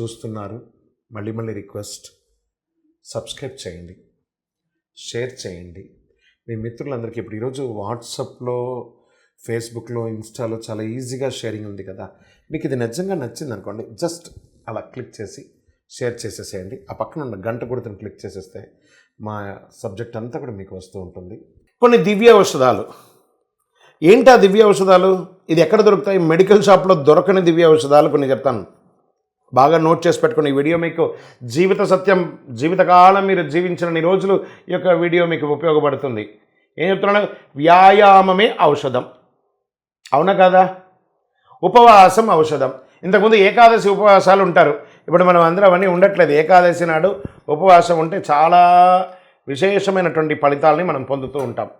చూస్తున్నారు. మళ్ళీ మళ్ళీ రిక్వెస్ట్ సబ్స్క్రైబ్ చేయండి. షేర్ చేయండి. మీ మిత్రులందరికీ ఇప్పుడు ఈరోజు వాట్సాప్లో ఫేస్బుక్లో ఇన్స్టాలో చాలా ఈజీగా షేరింగ్ ఉంది కదా. మీకు ఇది నిజంగా నచ్చింది అనుకోండి జస్ట్ అలా క్లిక్ చేసి షేర్ చేసేసేయండి. ఆ పక్కన ఉన్న గంట గుర్తుని క్లిక్ చేసేస్తే మా సబ్జెక్ట్ అంతా కూడా మీకు వస్తూ ఉంటుంది. కొన్ని దివ్య ఔషధాలు. ఏంటి ఆ దివ్య ఔషధాలు? ఇది ఎక్కడ దొరుకుతాయి? మెడికల్ షాప్లో దొరకని దివ్య ఔషధాలు కొన్ని చెప్తాను. బాగా నోట్ చేసి పెట్టుకుని ఈ వీడియో మీకు జీవిత సత్యం జీవితకాలం మీరు జీవించిన రోజులు ఈ యొక్క వీడియో మీకు ఉపయోగపడుతుంది. ఏం చెప్తున్నాను వ్యాయామమే ఔషధం. అవునా కదా? ఉపవాసం ఔషధం. ఇంతకుముందు ఏకాదశి ఉపవాసాలు ఉంటారు. ఇప్పుడు మనం అందరం అవన్నీ ఉండట్లేదు. ఏకాదశి నాడు ఉపవాసం ఉంటే చాలా విశేషమైనటువంటి ఫలితాలని మనం పొందుతూ ఉంటాం.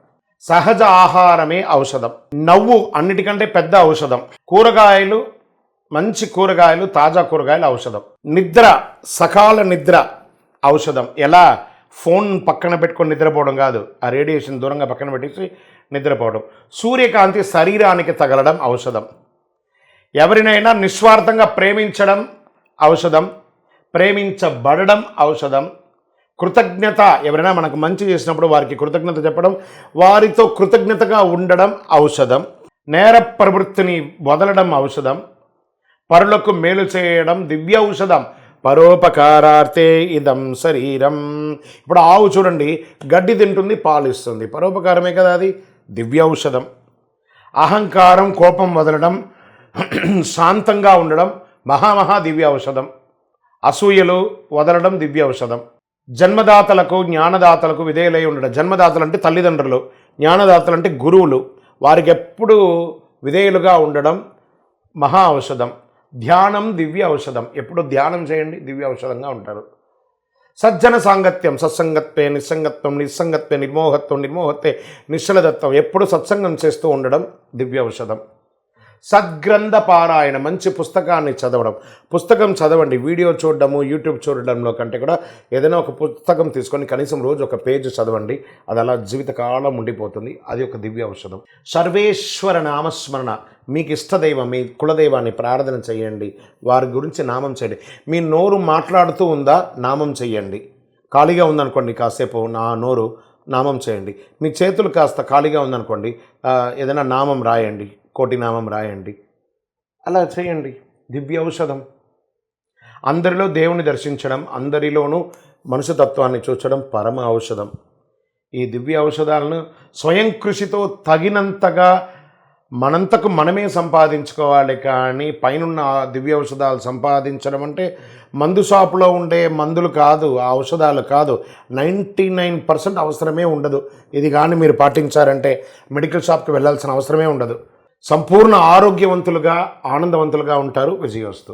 సహజ ఆహారమే ఔషధం. నవ్వు అన్నిటికంటే పెద్ద ఔషధం. కూరగాయలు మంచి కూరగాయలు తాజా కూరగాయలు ఔషధం. నిద్ర సకాల నిద్ర ఔషధం. ఎలా? ఫోన్ పక్కన పెట్టుకొని నిద్రపోవడం కాదు. ఆ రేడియేషన్ దూరంగా పక్కన పెట్టేసి నిద్రపోవడం. సూర్యకాంతి శరీరానికి తగలడం ఔషధం. ఎవరినైనా నిస్వార్థంగా ప్రేమించడం ఔషధం. ప్రేమించబడడం ఔషధం. కృతజ్ఞత ఎవరైనా మనకు మంచి చేసినప్పుడు వారికి కృతజ్ఞత చెప్పడం వారితో కృతజ్ఞతగా ఉండడం ఔషధం. నేర ప్రవృత్తిని వదలడం ఔషధం. పరులకు మేలు చేయడం దివ్య ఔషధం పరోపకారార్థే ఇదం శరీరం. ఇప్పుడు ఆవు చూడండి గడ్డి తింటుంది పాలు ఇస్తుంది. పరోపకారమే కదా అది? దివ్య ఔషధం అహంకారం కోపం వదలడం శాంతంగా ఉండడం మహామహా దివ్య ఔషధం అసూయలు వదలడం దివ్య ఔషధం జన్మదాతలకు జ్ఞానదాతలకు విధేయులై ఉండడం. జన్మదాతలు అంటే తల్లిదండ్రులు జ్ఞానదాతలు అంటే గురువులు. వారికి ఎప్పుడూ విధేయులుగా ఉండడం మహా ఔషధం. ధ్యానం దివ్య ఔషధం. ఎప్పుడు ధ్యానం చేయండి దివ్య ఔషధంగా ఉంటారు. సజ్జన సాంగత్యం సత్సంగత్వే నిస్సంగత్వం నిస్సంగత్వే నిర్మోహత్వం నిర్మోహత్వే నిశ్చలదత్వం ఎప్పుడు సత్సంగం చేస్తూ ఉండడం దివ్య ఔషధం. సద్గ్రంథ పారాయణ మంచి పుస్తకాన్ని చదవడం. పుస్తకం చదవండి వీడియో చూడడము యూట్యూబ్ చూడడంలో కంటే కూడా ఏదైనా ఒక పుస్తకం తీసుకొని కనీసం రోజు ఒక పేజ్ చదవండి అది అలా జీవితకాలం ఉండిపోతుంది. అది ఒక దివ్య ఔషధం. సర్వేశ్వర నామస్మరణ. మీకు ఇష్టదైవం మీ కులదైవాన్ని ప్రార్థన చేయండి. వారి గురించి నామం చేయండి. మీ నోరు మాట్లాడుతూ ఉందా నామం చేయండి. ఖాళీగా ఉందనుకోండి కాసేపు నా నోరు నామం చేయండి. మీ చేతులు కాస్త ఖాళీగా ఉందనుకోండి ఏదైనా నామం రాయండి. కోటినామం రాయండి. అలా చేయండి. దివ్య ఔషధం అందరిలో దేవుని దర్శించడం అందరిలోనూ మనుషతత్వాన్ని చూచడం పరమ ఔషధం. ఈ దివ్య ఔషధాలను స్వయం కృషితో తగినంతగా మనంతకు మనమే సంపాదించుకోవాలి కానీ పైనున్న దివ్య ఔషధాలు సంపాదించడం అంటే మందు షాపులో ఉండే మందులు కాదు ఆ ఔషధాలు కాదు. నైంటీ నైన్ పర్సెంట్ అవసరమే ఉండదు. ఇది కానీ మీరు పాటించారంటే మెడికల్ షాప్కి వెళ్ళాల్సిన అవసరమే ఉండదు. సంపూర్ణ ఆరోగ్యవంతులుగా ఆనందవంతులుగా ఉంటారు విజయోస్తు